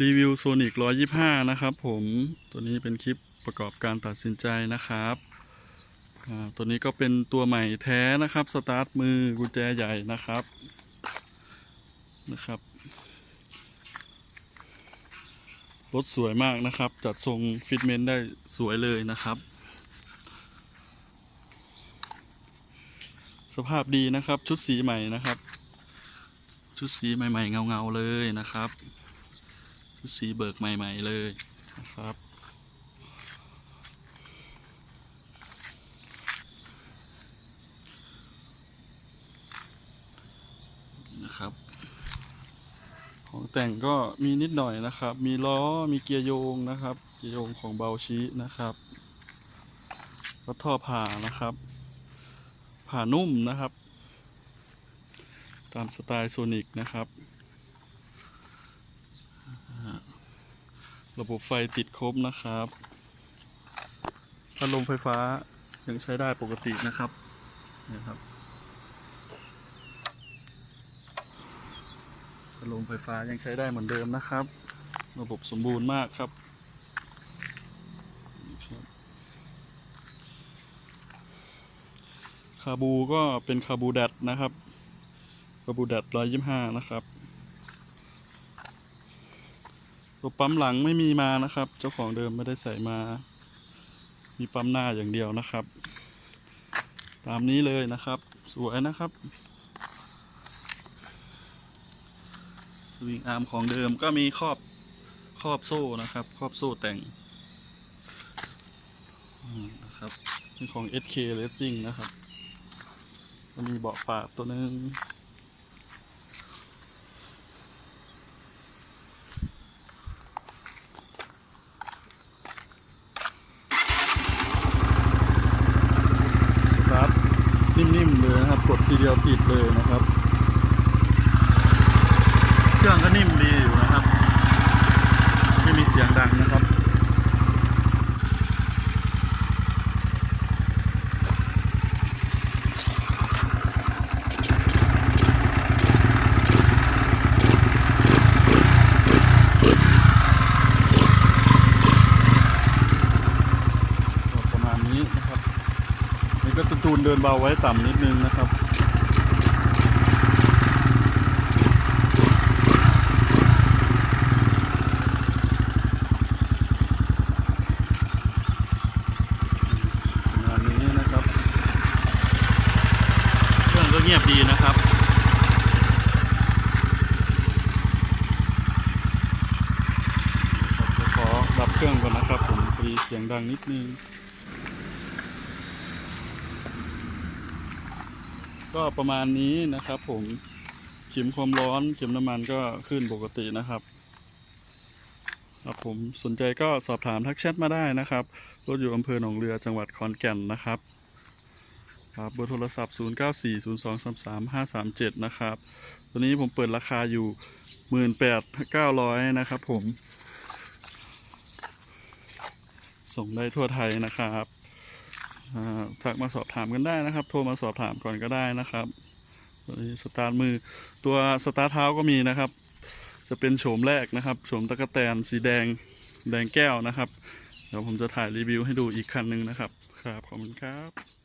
รีวิวโซนิก125 นะครับผมตัวนี้เป็นคลิปประกอบการตัดสินใจนะครับตัวนี้ก็เป็นตัวใหม่แท้นะครับ สตาร์ทมือกุญแจใหญ่นะครับนะครับรถสวยมากนะครับ จัดทรงฟิตเมนต์ได้สวยเลยนะครับ สภาพดีนะครับชุดสีใหม่นะครับ ชุดสีใหม่ๆเงาๆเลยนะครับ สีเบิกใหม่ ๆ เลยนะครับ นะครับ ของแต่งก็มีนิดหน่อยนะครับ มีล้อมีเกียร์โยงนะครับ เกียร์โยงของเบาชีนะครับก็ท่อผ่านะครับ ผ่านุ่มนะครับ ตามสไตล์โซนิกนะครับ ระบบไฟติดครบนะครับพัดลมไฟฟ้ายังใช้ได้ปกตินะครับนะครับพัดลมไฟฟ้ายังใช้ได้เหมือนเดิมนะครับ ระบบสมบูรณ์มากครับครับคาบูก็เป็นคาบูแดดนะครับคาบูแดดร้อยยี่ห้านะครับ ตัวปั๊มหลังไม่มีมานะครับ เจ้าของเดิมไม่ได้ใส่มา มีปั๊มหน้าอย่างเดียวนะครับ ตามนี้เลยนะครับ สวยนะครับ สวิงอาร์มของเดิมก็มีครอบครอบโซ่นะครับ ครอบโซ่แต่งนะครับเป็นของ SK Racing นะครับ มีเบาะปาตัวหนึง สตาร์ท นิ่มๆเลยนะครับ กดทีเดียวติดเลยนะครับ เครื่องก็นิ่มดีอยู่นะครับ ไม่มีเสียงดังนะครับ ก็ประมาณนี้นะครับ นี่ก็จะจูนเดินเบาไว้ต่ำนิดนึงนะครับประมาณนี้นะครับเครื่องก็เงียบดีนะครับขอดับเครื่องก่อนนะครับผมพอดีเสียงดังนิดนึง ก็ประมาณนี้นะครับ ผมเข็มความร้อนเข็มน้ำมันก็ขึ้นปกตินะครับครับผมสนใจก็สอบถามทักแชทมาได้นะครับรถอยู่อำเภอหนองเรือจังหวัดขอนแก่นนะครับครับเบอร์โทรศัพท์ 0940233537 นะครับ ตัวนี้ผมเปิดราคาอยู่ 18,900 นะครับผม ส่งได้ทั่วไทยนะครับ ทักมาสอบถามกันได้นะครับ โทรมาสอบถามก่อนก็ได้นะครับตัวสตาร์ทมือตัวสตาร์ทเท้าก็มีนะครับ จะเป็นโฉมแรกนะครับโฉมตะกะแตนสีแดงแดงแก้วนะครับ เดี๋ยวผมจะถ่ายรีวิวให้ดูอีกคันหนึ่งนะครับ ครับขอบคุณครับ